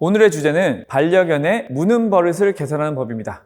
오늘의 주제는 반려견의 무는 버릇을 개선하는 법입니다.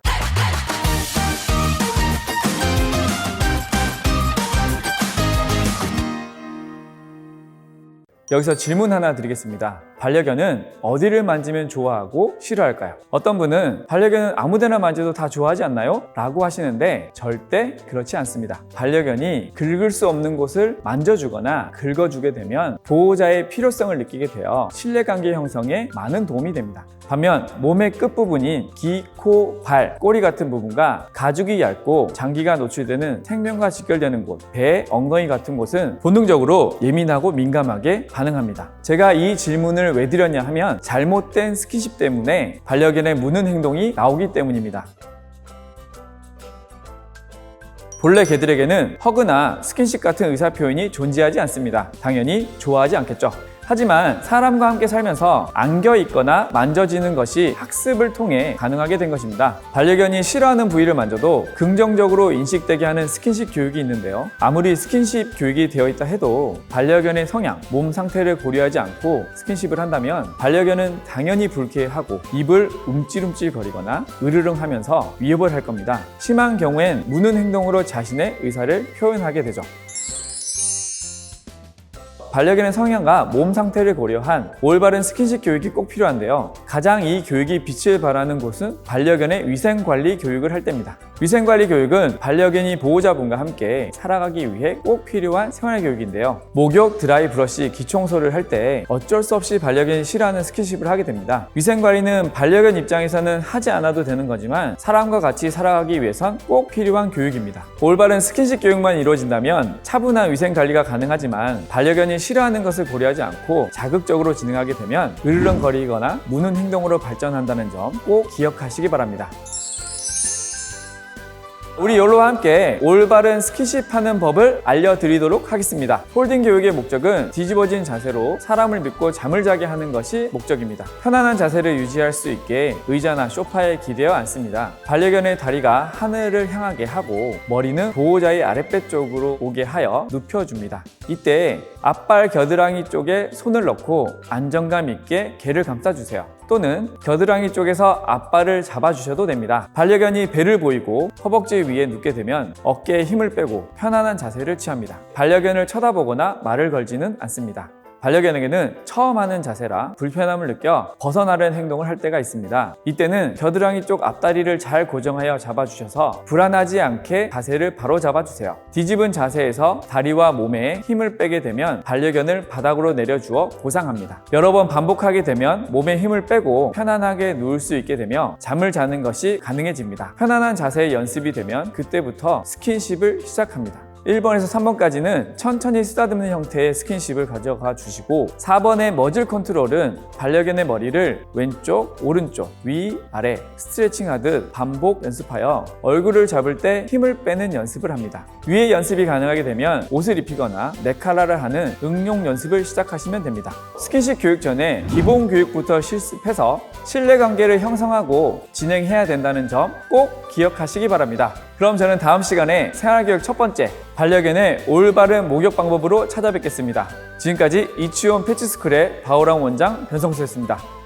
여기서 질문 하나 드리겠습니다. 반려견은 어디를 만지면 좋아하고 싫어할까요? 어떤 분은 반려견은 아무 데나 만져도 다 좋아하지 않나요? 라고 하시는데 절대 그렇지 않습니다. 반려견이 긁을 수 없는 곳을 만져주거나 긁어주게 되면 보호자의 필요성을 느끼게 되어 신뢰관계 형성에 많은 도움이 됩니다. 반면 몸의 끝부분인 귀, 코, 발, 꼬리 같은 부분과 가죽이 얇고 장기가 노출되는 생명과 직결되는 곳, 배, 엉덩이 같은 곳은 본능적으로 예민하고 민감하게 반 응합니다. 제가 이 질문을 왜 드렸냐 하면 잘못된 스킨십 때문에 반려견의 무는 행동이 나오기 때문입니다. 본래 개들에게는 허그나 스킨십 같은 의사표현이 존재하지 않습니다. 당연히 좋아하지 않겠죠. 하지만 사람과 함께 살면서 안겨 있거나 만져지는 것이 학습을 통해 가능하게 된 것입니다. 반려견이 싫어하는 부위를 만져도 긍정적으로 인식되게 하는 스킨십 교육이 있는데요. 아무리 스킨십 교육이 되어 있다 해도 반려견의 성향, 몸 상태를 고려하지 않고 스킨십을 한다면 반려견은 당연히 불쾌하고 입을 움찔움찔 거리거나 으르릉 하면서 위협을 할 겁니다. 심한 경우엔 무는 행동으로 자신의 의사를 표현하게 되죠. 반려견의 성향과 몸 상태를 고려한 올바른 스킨십 교육이 꼭 필요한데요. 가장 이 교육이 빛을 발하는 곳은 반려견의 위생관리 교육을 할 때입니다. 위생관리 교육은 반려견이 보호자분과 함께 살아가기 위해 꼭 필요한 생활 교육인데요. 목욕, 드라이 브러쉬, 기청소를 할 때 어쩔 수 없이 반려견이 싫어하는 스킨십을 하게 됩니다. 위생관리는 반려견 입장에서는 하지 않아도 되는 거지만 사람과 같이 살아가기 위해선 꼭 필요한 교육입니다. 올바른 스킨십 교육만 이루어진다면 차분한 위생관리가 가능하지만 반려견이 싫어하는 것을 고려하지 않고 자극적으로 진행하게 되면 으르렁거리거나 무는 행동으로 발전한다는 점 꼭 기억하시기 바랍니다. 우리 욜로와 함께 올바른 스킨십 하는 법을 알려드리도록 하겠습니다. 홀딩 교육의 목적은 뒤집어진 자세로 사람을 믿고 잠을 자게 하는 것이 목적입니다. 편안한 자세를 유지할 수 있게 의자나 소파에 기대어 앉습니다. 반려견의 다리가 하늘을 향하게 하고 머리는 보호자의 아랫배 쪽으로 오게 하여 눕혀줍니다. 이때 앞발 겨드랑이 쪽에 손을 넣고 안정감 있게 개를 감싸주세요. 또는 겨드랑이 쪽에서 앞발을 잡아주셔도 됩니다. 반려견이 배를 보이고 허벅지 위에 눕게 되면 어깨에 힘을 빼고 편안한 자세를 취합니다. 반려견을 쳐다보거나 말을 걸지는 않습니다. 반려견에게는 처음 하는 자세라 불편함을 느껴 벗어나려는 행동을 할 때가 있습니다. 이때는 겨드랑이 쪽 앞다리를 잘 고정하여 잡아주셔서 불안하지 않게 자세를 바로 잡아주세요. 뒤집은 자세에서 다리와 몸에 힘을 빼게 되면 반려견을 바닥으로 내려주어 보상합니다. 여러 번 반복하게 되면 몸에 힘을 빼고 편안하게 누울 수 있게 되며 잠을 자는 것이 가능해집니다. 편안한 자세의 연습이 되면 그때부터 스킨십을 시작합니다. 1번에서 3번까지는 천천히 쓰다듬는 형태의 스킨십을 가져가 주시고 4번의 머즐 컨트롤은 반려견의 머리를 왼쪽, 오른쪽, 위, 아래 스트레칭 하듯 반복 연습하여 얼굴을 잡을 때 힘을 빼는 연습을 합니다. 위의 연습이 가능하게 되면 옷을 입히거나 네칼라를 하는 응용 연습을 시작하시면 됩니다. 스킨십 교육 전에 기본 교육부터 실습해서 신뢰관계를 형성하고 진행해야 된다는 점 꼭 기억하시기 바랍니다. 그럼 저는 다음 시간에 생활교육 첫 번째 반려견의 올바른 목욕 방법으로 찾아뵙겠습니다. 지금까지 이치온 패치스쿨의 바오랑 원장 변성수였습니다.